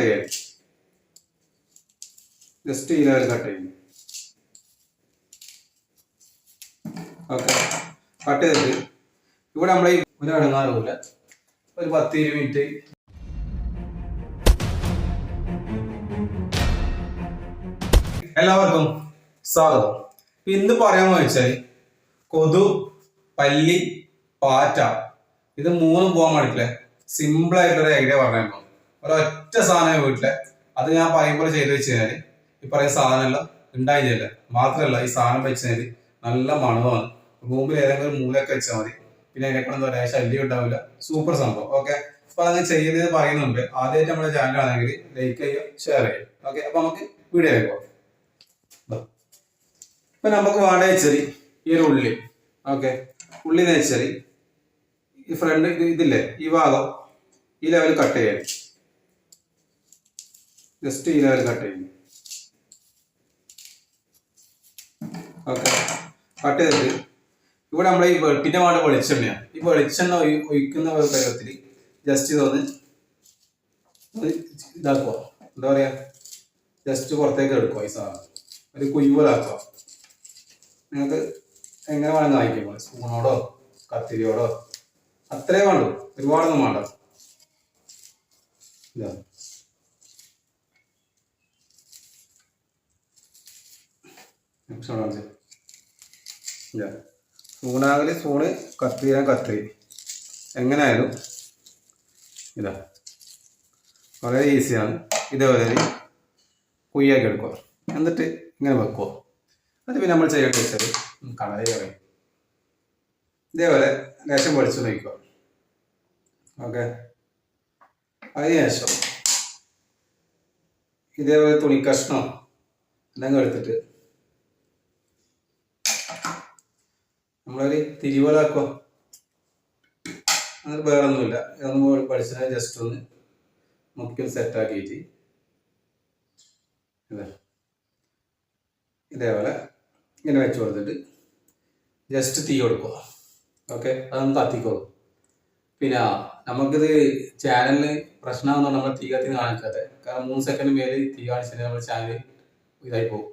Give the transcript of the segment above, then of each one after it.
Cut ചെയ്യാം. Just ഈ level cut ചെയ്യും. ഓക്കെ കട്ട് ചെയ്തിട്ട് ഇവിടെ നമ്മൾ ഈ ഒരു പത്ത് ഇരുപത് മിനിറ്റ്. എല്ലാവർക്കും സ്വാഗതം. ഇന്ന് പറയാന്ന് വെച്ചാൽ കൊതു പല്ലി പാറ്റ. ഇത് മൂന്നും പോകാൻ വേണ്ടിയിട്ടില്ലേ സിമ്പിൾ ആയിട്ടുള്ള ഐഡിയ പറഞ്ഞു ഒരൊറ്റ സാധനം വീട്ടിലെ. അത് ഞാൻ പറയുമ്പോൾ ചെയ്ത് വെച്ച് കഴിഞ്ഞാൽ ഈ പറയുന്ന സാധനമെല്ലാം ഉണ്ടായില്ല മാത്രമല്ല ഈ സാധനം വെച്ച് കഴിഞ്ഞാൽ നല്ല മണമാണ്. റൂമിൽ ഏതെങ്കിലും മൂലൊക്കെ വെച്ചാൽ മതി. പിന്നെ അതിനെക്കൊണ്ട് എന്താ പറയുക ശല്യം ഉണ്ടാവില്ല. സൂപ്പർ സംഭവം. ഓക്കെ? അപ്പൊ അത് ചെയ്യുന്നത് പറയുന്നുണ്ട് ആദ്യമായിട്ട് നമ്മുടെ ചാനൽ ആണെങ്കിൽ ലൈക്ക് ചെയ്യുക ഷെയർ ചെയ്യുക. ഓക്കെ? അപ്പൊ നമുക്ക് വീഡിയോ പോകാം. ഇപ്പൊ നമുക്ക് വേണ്ട വെച്ചാൽ ഈ ഒരു ഉള്ളി. ഓക്കെ? ഉള്ളി എന്ന് ഈ ഫ്രണ്ട് ഇതില്ലേ? ഈ ഭാഗം ഈ ലെവൽ കട്ട് ചെയ്യാൻ ജസ്റ്റ് ഈ കട്ട് ചെയ്യും ഓക്കെ കട്ട് ചെയ്തിട്ട് ഇവിടെ നമ്മൾ ഈ വെട്ടിന്റെ മാട് വെളിച്ചെണ്ണയാണ് ഈ വെളിച്ചെണ്ണ ഒഴി- ഒഴിക്കുന്ന ഒരു ജസ്റ്റ് ഇതൊന്ന് ഇതാക്കുക. എന്താ പറയാ? ജസ്റ്റ് പുറത്തേക്ക് എടുക്കുക ഈ സാധനം. ഒരു കുയ്യോലാക്കുക നിങ്ങൾക്ക് എങ്ങനെ വേണമെന്ന് വാങ്ങിക്കും. സ്പൂണോടോ കത്തിരിയോടോ അത്രേ വേണ്ടു ഒരുപാടൊന്നും വേണ്ട. Next ഇല്ല. സൂണാകൽ സൂണ് സ്പൂണാകൽ കത്തി. എങ്ങനെയായാലും ഇതാ. വളരെ ഈസിയാണ്. ഇതേപോലെ കുയ്യാക്കി എടുക്കുക. എന്നിട്ട് ഇങ്ങനെ വെക്കുക. അത് പിന്നെ നമ്മൾ ചെയ്യേണ്ടത് വെച്ചാൽ കടലി പറയും ഇതേപോലെ ലേശം വെളിച്ചു നോക്കുക ഓക്കെ. അതിനുശേഷം ഇതേപോലെ തുണി കഷ്ണം എന്തെങ്കിലും എടുത്തിട്ട് നമ്മളൊരു തിരിവലാക്കുക അങ്ങനെ വേറെ ഒന്നുമില്ല ഇതൊന്ന് പഠിച്ചാൽ ജസ്റ്റ് ഒന്ന് മുക്കിൽ സെറ്റാക്കിയിട്ട് ഇതാ. ഇതേപോലെ ഇങ്ങനെ വെച്ച് കൊടുത്തിട്ട് ജസ്റ്റ് തീ കൊടുക്കുക. ഓക്കെ അതൊന്ന് കത്തിക്കോളൂ പിന്നെ നമുക്കിത് ചാനലിന് പ്രശ്നമാകുന്നുണ്ട് നമ്മൾ തീ കത്തി കാണിക്കാത്തത് കാരണം മൂന്ന് സെക്കൻഡ് മേലെ തീ കാണിച്ചാൽ നമ്മുടെ ചാനൽ ഇതായി പോകും.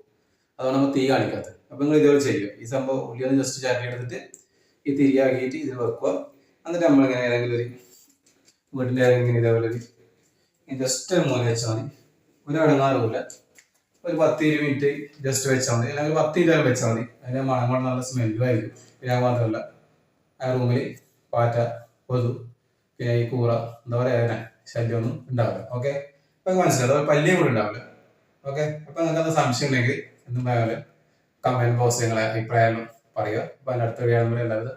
അതുകൊണ്ട് നമ്മൾ തീ കാണിക്കാത്തത് അപ്പം നിങ്ങൾ ഇതേപോലെ ചെയ്യുക. ഈ സംഭവം ഉള്ളിയൊന്ന് ജസ്റ്റ് ചാറ്റി എടുത്തിട്ട് ഈ തിരിയാക്കിയിട്ട് ഇതിൽ വെക്കുക. എന്നിട്ട് നമ്മളിങ്ങനെ ഏതെങ്കിലും ഒരു വീട്ടിന്റെ ഏതെങ്കിലും ഇതേപോലെ ഒരു ജസ്റ്റ് മൂല വെച്ചാൽ മതി. ഒരു അടങ്ങാറുമില്ല ഒരു പത്ത് ഇരുപത് മിനിറ്റ് ജസ്റ്റ് വെച്ചാൽ മതി. അല്ലെങ്കിൽ പത്ത് മിനിറ്റ് വെച്ചാൽ മതി. അതിന്റെ മണം കൊണ്ട് നല്ല സ്മെല്ലും ആയിരിക്കും. പിന്നെ അത് മാത്രമല്ല ആ റൂമിൽ പാറ്റ കൊതു പിന്നെ ഈ കൂറ എന്താ പറയുക അതിനെ ശല്യമൊന്നും ഉണ്ടാവില്ല. ഓക്കെ അപ്പൊ മനസ്സിലായി. അതുപോലെ പല്ലിയും കൂടെ ഉണ്ടാവില്ല. ഓക്കെ അപ്പൊ നിങ്ങൾക്ക് അത് സംശയം ഉണ്ടെങ്കിൽ എന്തും കമന്റ് ബോക്സ് നിങ്ങളെ അഭിപ്രായം പറയുക അപ്പൊ അതിനടുത്ത വീഡിയോ എല്ലാവരും.